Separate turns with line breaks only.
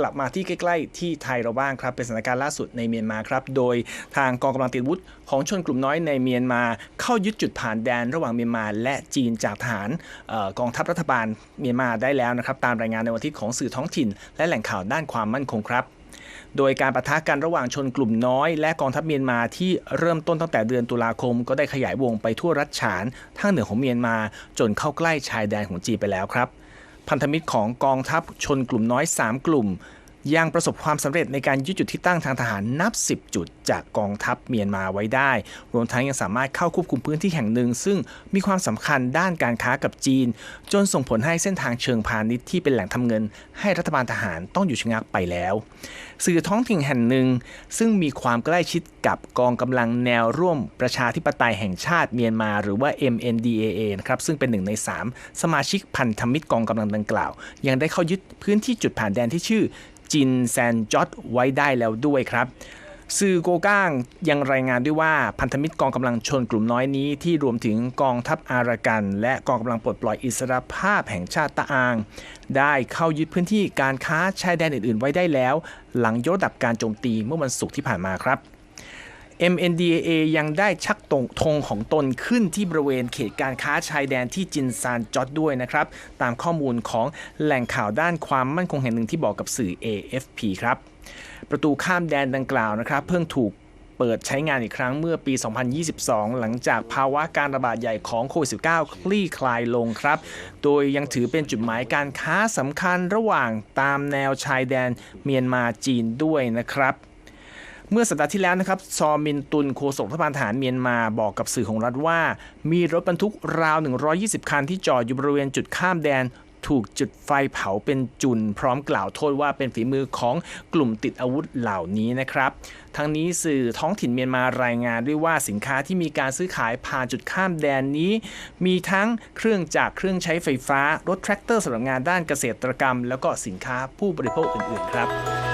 กลับมาที่ใกล้ๆ ที่ไทยเราบ้างครับเป็นสถานการณ์ล่าสุดในเมียนมาครับ โดยทางกองกำลังติดวุธของชนกลุ่มน้อยในเมียนมา เข้ายึดจุดผ่านแดนระหว่างเมียนมาและจีนจากทหารเออกองทัพรัฐบาลเมียนมาได้แล้วนะครับตามรายงานในวันอาที่ของสื่อท้องถิ่น และแหล่งข่าวด้านความมั่นคงครับโดยการประทะกันระหว่างชนกลุ่มน้อยและกองทัพเมียนมาที่เริ่มต้นตั้งแต่เดือนตุลาคม ก็ได้ขยายวงไปทั่วรัฐฉานทางเหนือของเมียนมา จนเข้าใกล้ชายแดนของจีนไปแล้วครับ พันธมิตรของกองทัพชนกลุ่มน้อย 3 กลุ่ม ยังประสบความสำเร็จในการยึดจุดที่ตั้งทางทหารนับ 10 จุด จากกองทัพเมียนมาไว้ได้ รวมทั้งยังสามารถเข้าควบคุมพื้นที่แห่งหนึ่ง ซึ่งมีความสำคัญด้านการค้ากับจีน จนส่งผลให้เส้นทางเชิงพาณิชย์ที่เป็นแหล่งทำเงิน ให้รัฐบาลทหารต้องอยู่ชะงักไปแล้ว สื่อท้องถิ่นแห่งหนึ่ง ซึ่งมีความใกล้ชิดกับกองกำลังแนวร่วมประชาธิปไตยแห่งชาติเมียนมา หรือว่า MNDAA นะครับซึ่งเป็นหนึ่งใน 3 สมาชิกพันธมิตรกองกำลังดังกล่าว ยังได้เข้ายึดพื้นที่จุดผ่านแดนที่ชื่อ จินแซนจอดไว้ได้แล้วด้วยครับสื่อโกก้างยังรายงานด้วยว่าพันธมิตรกองกำลังชนกลุ่มน้อยนี้ที่รวมถึงกองทัพอารากัน และกองกำลังปลดปล่อยอิสรภาพแห่งชาติตะอาง ได้เข้ายึดพื้นที่การค้าชายแดนอื่นๆ ไว้ได้แล้ว หลังยกระดับการโจมตีเมื่อวันศุกร์ที่ผ่านมาครับ MNDAA ยังได้ชักตงธงของตนขึ้นที่บริเวณเขตการค้าชายแดนที่จินซานจอดด้วยนะครับ ตามข้อมูลของแหล่งข่าวด้านความมั่นคงแห่งหนึ่งที่บอกกับสื่อ AFP ครับ ประตูข้ามแดนดังกล่าวนะครับ เพิ่งถูกเปิดใช้งานอีกครั้งเมื่อปี 2022 หลังจากภาวะการระบาดใหญ่ของโควิด -19 คลี่คลายลงครับ โดยยังถือเป็นจุดหมายการค้าสำคัญระหว่างตามแนวชายแดนเมียนมาจีนด้วยนะครับ เมื่อสัปดาห์ที่แล้วนะครับ ซอมินตุนโฆษกรัฐบาลทหารเมียนมาบอกกับสื่อของรัฐว่า มีรถบรรทุกราว 120 คันที่จอดอยู่บริเวณจุดข้ามแดนถูกจุดไฟเผาเป็นจุน พร้อมกล่าวโทษว่าเป็นฝีมือของกลุ่มติดอาวุธเหล่านี้นะครับ ทั้งนี้สื่อท้องถิ่นเมียนมารายงานด้วยว่าสินค้าที่มีการซื้อขายผ่านจุดข้ามแดนนี้ มีทั้งเครื่องจักรเครื่องใช้ไฟฟ้ารถแทรกเตอร์สำหรับงานด้านเกษตรกรรม แล้วก็สินค้าผู้บริโภคอื่นๆ ครับ